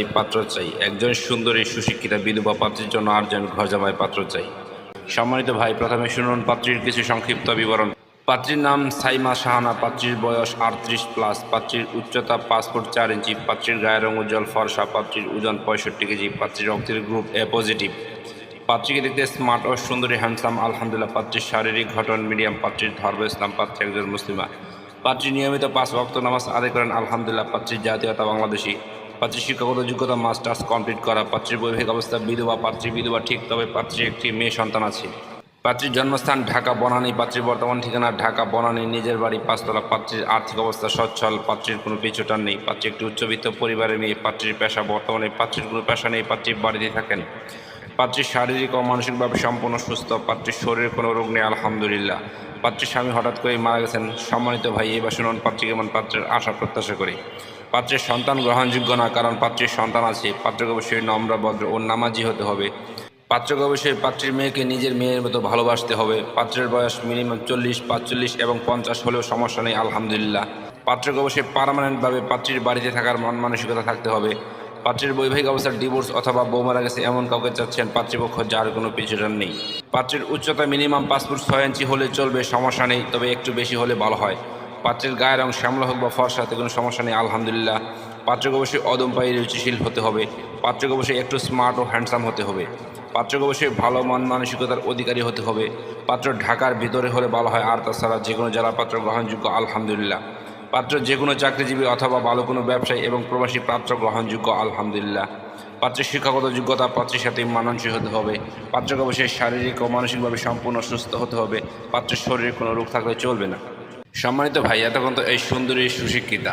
এই পাত্র চাই। একজন সুন্দরী সুশিক্ষিতা বিধবা পাত্রের জন্য আটজন ঘর জামাই পাত্র চাই। সম্মানিত ভাই, প্রথমে শুনুন পাত্রীর কিছু সংক্ষিপ্ত বিবরণ। পাত্রীর নাম সাইমা সাহানা, পাত্রীর বয়স আটত্রিশ প্লাস, পাত্রীর উচ্চতা পাঁচ ফুট চার ইঞ্চি, পাত্রীর গায়ের রং উজ্জ্বল ফর্সা, পাত্রীর ওজন পঁয়ষট্টি কেজি, পাত্রীর রক্তের গ্রুপ এ পজিটিভ। পাত্রীকে দেখতে স্মার্ট ও সুন্দরী, হ্যান্ডসাম, আলহামদুলিল্লাহ, পাত্রীর শারীরিক ঘটন মিডিয়াম, পাত্রীর ধর্ম, ইসলাম, পাত্রী একজন মুসলিমা। পাত্রী নিয়মিত পাঁচ ভক্ত নামাজ আদায় করেন, আলহামদুলিল্লাহ, পাত্রীর জাতীয়তা বাংলাদেশি। পাত্রীর শিক্ষাগত যোগ্যতা মাস্টার্স কমপ্লিট করা, পাত্রীর বৈবাহিক অবস্থা বিধবা, পাত্রী বিধবা ঠিক, তবে পাত্রীর একটি মেয়ে সন্তান আছে। পাত্রীর জন্মস্থান ঢাকা, বনানী, পাত্রীর বর্তমান ঠিকানা ঢাকা, বনানী, নিজের বাড়ি, পাঁচতলা। পাত্রীর আর্থিক অবস্থা সচ্ছল, পাত্রীর কোনো পিছুটান নেই। পাত্রী একটি উচ্চবিত্ত পরিবারের মেয়ে, পাত্রীর পেশা বর্তমানে, পাত্রীর কোনো পেশা নেই, পাত্রী বাড়িতে থাকেন। পাত্রীর শারীরিক ও মানসিকভাবে সম্পূর্ণ সুস্থ, পাত্রীর শরীরে কোনো রোগ নেই, আলহামদুলিল্লাহ। পাত্রীর স্বামী হঠাৎ করেই মারা গেছেন। সম্মানিত ভাই এবার শুনুন পাত্রী কেমন পাত্রের আশা, প্রত্যাশা করি। পাত্রের সন্তান গ্রহণযোগ্য না, কারণ পাত্রীর সন্তান আছে। পাত্রকে অবশ্যই নম্র, ভদ্র ও নামাজি হতে হবে। পাত্রকে অবশ্যই পাত্রীর মেয়েকে নিজের মেয়ের মতো ভালোবাসতে হবে। পাত্রের বয়স মিনিমাম চল্লিশ, পাঁচচল্লিশ এবং পঞ্চাশ হলেও সমস্যা নেই, আলহামদুলিল্লাহ। পাত্রকে অবশ্যই পার্মানেন্টভাবে পাত্রীর বাড়িতে থাকার মন মানসিকতা থাকতে হবে। পাত্রীর বৈবাহিক অবস্থার ডিভোর্স অথবা বউ মারা গেছে এমন কাউকে চাচ্ছেন পাত্রীপক্ষ যার কোনো পিছুটান নেই। পাত্রীর উচ্চতা মিনিমাম পাঁচ ফুট ছয় ইঞ্চি হলে চলবে, সমস্যা নেই, তবে একটু বেশি হলে ভালো হয়। পাত্রের গায়ের রং শ্যামলা হোক বা ফর্সাতে কোনো সমস্যা নেই, আলহামদুলিল্লাহ। পাত্রকে অবশ্যই অদম্পায়ী রুচিশীল হতে হবে। পাত্রকে অবশ্যই একটু স্মার্ট ও হ্যান্ডসাম হতে হবে। পাত্রকে অবশ্যই ভালো মন মানসিকতার অধিকারী হতে হবে। পাত্র ঢাকার ভিতরে হলে ভালো হয়, আর তাছাড়া যে কোনো জেলা পাত্র গ্রহণযোগ্য, আলহামদুলিল্লাহ। পাত্র যে কোনো চাকরিজীবী অথবা ভালো কোনো ব্যবসায়ী এবং প্রবাসী পাত্র গ্রহণযোগ্য, আলহামদুলিল্লাহ। পাত্রের শিক্ষাগত যোগ্যতা পাত্রের সাথে মানানসই হতে হবে। পাত্রকে অবশ্যই শারীরিক ও মানসিকভাবে সম্পূর্ণ সুস্থ হতে হবে। পাত্রের শরীরে কোনো রোগ থাকলে চলবে না। সম্মানিত ভাই, এতক্ষণ তো এই সুন্দরী সুশিক্ষিতা।